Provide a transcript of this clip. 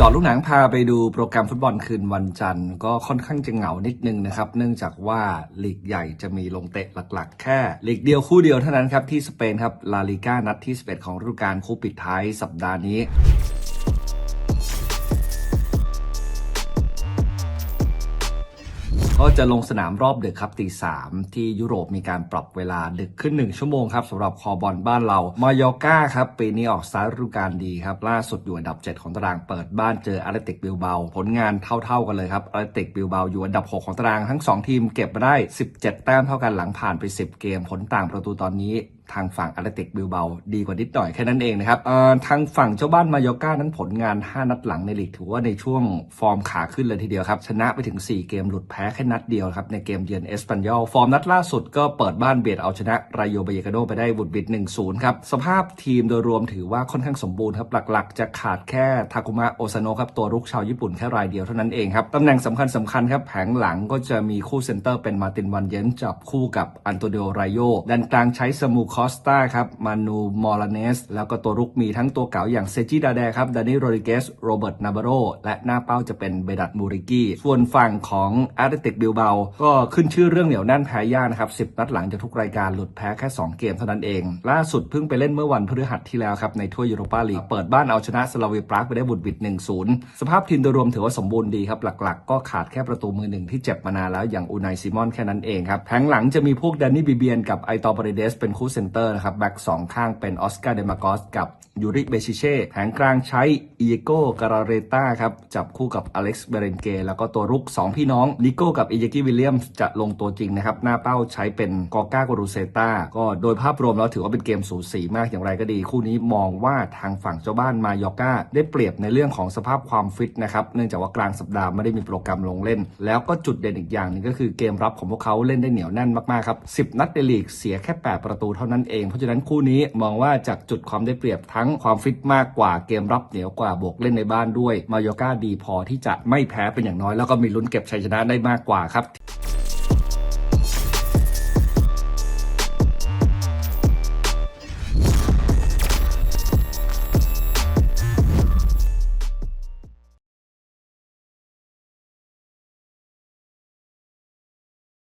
จอลูกหนังพาไปดูโปรแกรมฟุตบอลคืนวันจันทร์ ก็ค่อนข้างจะเหงานิดนึงนะครับ เนื่องจากว่าลีกใหญ่จะมีลงเตะหลักๆ แค่ลีกเดียวคู่เดียวเท่านั้นครับที่สเปนครับลาลิก้านัดที่ 11 ของฤดูกาลคู่ปิดท้ายสัปดาห์นี้ ก็จะลงสนามรอบดึกครับตีสามที่ยุโรปมีการปรับเวลาดึกขึ้น 1 ชั่วโมงครับสำหรับคอบอลบ้านเรามายอร์ก้าครับ ปีนี้ออกสตาร์ฤดูกาลดีครับ ล่าสุดอยู่อันดับ 7 ของตารางเปิดบ้านเจออาร์ติกบิลเบาผลงานเท่าๆกันเลยครับอาร์ตติกบิลเบาอยู่อันดับ 6 ของตารางทั้ง 2 ทีมเก็บมาได้ 17 แต้มเท่ากันหลังผ่านไป 10 เกมผลต่างประตูตอนนี้ ทางฝั่งอาร์เตติกบิลเบาดีกว่านิดหน่อยแค่นั้นเองนะครับทางฝั่งเจ้าบ้านมายอร์ก้านั้นผลงาน 5 นัดหลังในลีกถือว่าในช่วงฟอร์มขาขึ้นเลยทีเดียวครับ ชนะไปถึง 4 เกมหลุดแพ้แค่นัดเดียวครับ ในเกมเยือนเอสปันยอลฟอร์มนัดล่าสุดก็เปิดบ้านเบียดเอาชนะรายโยบายกาโดไปได้บุดบิด1-0 ครับ สภาพทีมโดยรวมถือว่าค่อนข้างสมบูรณ์ครับหลักๆ จะขาดแค่ทาคุมะโอซาโนะครับตัวรุกชาวญี่ปุ่นแค่รายเดียวเท่านั้นเองครับตำแหน่งสำคัญสำคัญครับแผงหลังก็จะมีคู่เซนเตอร์เป็นมาตินวันเยนจับคู่กับอันโตเดโอไรโยด้านกลางใช้สมูคอสตาครับมานูมอลาเนส แล้วก็ตัวรุกมีทั้งตัวเก่าอย่างเซจิดาแดครับดานิโรดิเกสโรเบิร์ตนาบาโรและหน้าเป้าจะเป็นเบดัตมูริกี้ส่วนฝั่งของอาร์เตติกบิลเบาก็ขึ้นชื่อเรื่องเหนียวแน่นแพ้ยากนะครับ10นัดหลังจากทุกรายการหลุดแพ้แค่ 2 เกมเท่านั้นเอง ล่าสุดเพิ่งไปเล่นเมื่อวันพฤหัสที่แล้วครับในถ้วยยูโรปาลีกเปิดบ้านเอาชนะสลาเวียปรากไปได้บุดบิด1-0 สภาพทีมโดยรวมถือว่าสมบูรณ์ดีครับหลักๆ ก็ขาดแค่ประตูมือหนึ่งที่เจ็บมานานแล้วอย่างอูนายซิมอนแค่นั้นเองครับแผงหลังจะมีพวกแดนนี่บิเบียนกับไอตอปาเรเดสเป็นคู่เซนเตอร์นะครับแบ็กสองข้างเป็นออสการ์เดมากอสกับยูริเบชิเช่แผงกลางใช้ อีโก้การาเรต้าครับ จับคู่กับอเล็กซ์เบเรนเก แล้วก็ตัวรุก 2 พี่น้องลิโก้กับอีเยกิวิลเลียมจะลงตัวจริงนะครับ หน้าเป้าใช้เป็นกอก้ากรูเซต้าก็โดยภาพรวมแล้วถือว่าเป็นเกมสูสีมากอย่างไรก็ดี คู่นี้มองว่าทางฝั่งเจ้าบ้านมายอก้าได้เปรียบในเรื่องของสภาพความฟิตนะครับเนื่องจากว่ากลางสัปดาห์ไม่ได้มีโปรแกรมลงเล่น แล้วก็จุดเด่นอีกอย่างหนึงก็คือเกมรับของพวกเขาเล่นได้เหนียวแน่นมากๆครับ10 นัดในลีกเสียแค่ 8 ประตูเท่านั้นเองเพราะฉะนั้นคู่นี้มองว่าจากจุดความได้เปรียบทั้งความฟิตมากกว่าเกมรับเหนียวกว่าบวกเล่นในบ้านด้วยมายอร์ก้าดีพอที่จะไม่แพ้เป็นอย่างน้อย แล้วก็มีลุ้นเก็บชัยชนะได้มากกว่าครับ